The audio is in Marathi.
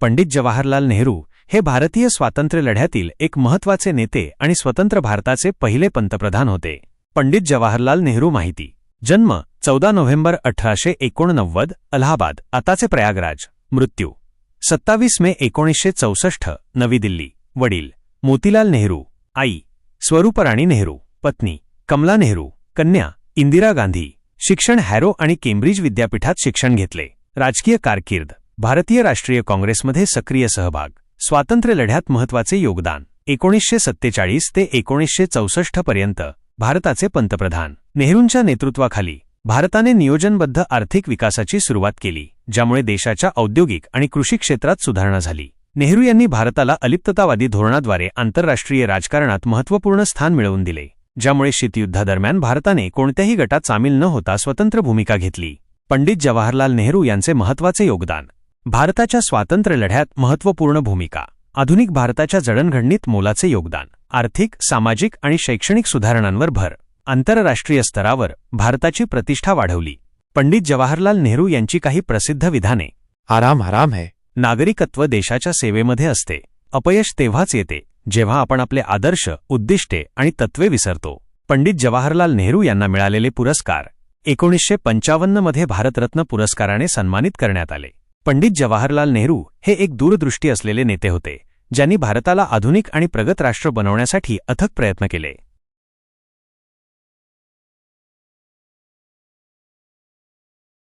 पंडित जवाहरलाल नेहरू हे भारतीय स्वातंत्र्य लढ्यातील एक महत्त्वाचे नेते आणि स्वतंत्र भारताचे पहिले पंतप्रधान होते. पंडित जवाहरलाल नेहरू माहिती. जन्म चौदा नोव्हेंबर अठराशे एकोणनव्वद अलाहाबाद. आताचे प्रयागराज. मृत्यू. सत्तावीस मे एकोणीसशे चौसष्ट नवी दिल्ली. वडील. मोतीलाल नेहरू. आई. स्वरूपराणी नेहरू. पत्नी. कमला नेहरू. कन्या. इंदिरा गांधी. शिक्षण हॅरो आणि केम्ब्रिज विद्यापीठात शिक्षण घेतले. राजकीय कारकीर्द. भारतीय राष्ट्रीय काँग्रेसमध्ये सक्रिय सहभाग. स्वातंत्र्य लढ्यात महत्त्वाचे योगदान. एकोणीसशे सत्तेचाळीस ते एकोणीसशे चौसष्ट पर्यंत भारताचे पंतप्रधान. नेहरूंच्या नेतृत्वाखाली भारताने नियोजनबद्ध आर्थिक विकासाची सुरुवात केली ज्यामुळे देशाच्या औद्योगिक आणि कृषी क्षेत्रात सुधारणा झाली. नेहरू यांनी भारताला अलिप्ततावादी धोरणाद्वारे आंतरराष्ट्रीय राजकारणात महत्त्वपूर्ण स्थान मिळवून दिले ज्यामुळे शीतयुद्धादरम्यान भारताने कोणत्याही गटात सामील न होता स्वतंत्र भूमिका घेतली. पंडित जवाहरलाल नेहरू यांचे महत्त्वाचे योगदान. भारताच्या स्वातंत्र्य लढ्यात महत्त्वपूर्ण भूमिका. आधुनिक भारताच्या जडणघडणीत मोलाचे योगदान आर्थिक सामाजिक आणि शैक्षणिक सुधारणांवर भर. आंतरराष्ट्रीय स्तरावर भारताची प्रतिष्ठा वाढवली. पंडित जवाहरलाल नेहरू यांची काही प्रसिद्ध विधाने. आराम आराम है. नागरिकत्व देशाच्या सेवेमध्ये असते. अपयश तेव्हाच येते जेव्हा आपण आपले आदर्श उद्दिष्टे आणि तत्वे विसरतो. पंडित जवाहरलाल नेहरू यांना मिळालेले पुरस्कार एकोणीसशे पंचावन्नमध्ये भारतरत्न पुरस्काराने सन्मानित करण्यात आले. पंडित जवाहरलाल नेहरू हे एक दूरदृष्टी असलेले नेते होते ज्यांनी भारताला आधुनिक आणि प्रगत राष्ट्र बनवण्यासाठी अथक प्रयत्न केले.